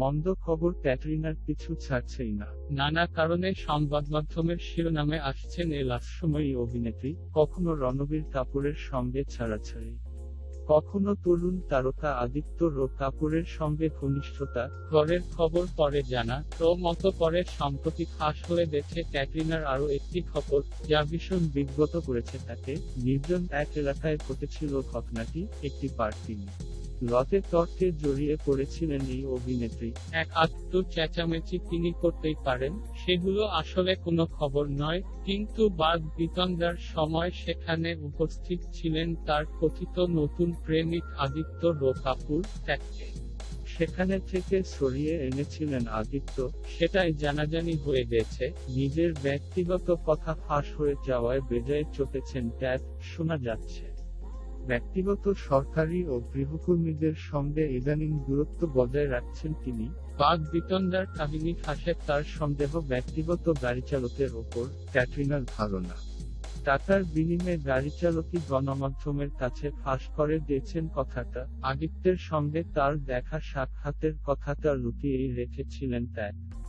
মন্দ খবর ক্যাটরিনার পিছু ছাড়ছেই না। নানা কারণে সংবাদ মাধ্যমের শিরোনামে আসছেন এ লাস্যময়ী অভিনেত্রী, কখনো রণবীর কাপুরের সঙ্গে ছাড়াছাড়ি। কখনো তরুণ তারকা আদিত্য রো কাপুরের সঙ্গে ঘনিষ্ঠতা, ঘরের খবর পরে জানা, তো মতো পরে সম্প্রতি ফাঁস হয়ে গেছে ক্যাটরিনার আরও একটি খবর যা ভীষণ বিব্রত করেছে তাকে। নির্জন এক এলাকায় ঘটেছিল ঘটনাটি, একটি পার্টি লতে তর্কে জড়িয়ে পড়েছিলেন এই অভিনেত্রী। এক আত্ম চেঁচামেচি তিনি করতেই পারেন, সেগুলো আসলে কোনো খবর নয়, কিন্তু বাদ বিতন্ডার সময় সেখানে উপস্থিত ছিলেন তার কথিত নতুন প্রেমিক আদিত্য রো কাপুর তাকে সেখানে থেকে সরিয়ে এনেছিলেন আদিত্য, সেটাই জানাজানি হয়ে গেছে, নিজের ব্যক্তিগত কথা ফাঁস হয়ে যাওয়ায় বেজায় চটেছেন ট্যাব, শোনা যাচ্ছে। ব্যক্তিগত, সরকারি ও গৃহকর্মীদের সঙ্গে ইদানিং দূরত্ব বজায় রাখছেন তিনি। বাদ বিতন্ডার কাহিনী ফাঁসে তার সন্দেহ ব্যক্তিগত গাড়িচালকের ওপর, ক্যাটরিনার ধারণা। টাকার বিনিময়ে গাড়িচালকই গণমাধ্যমের কাছে ফাঁস করে দিয়েছেন কথাটা। আদিত্যের সঙ্গে তার দেখা সাক্ষাতের কথাটা লুকিয়েই রেখেছিলেন ত্যাগ।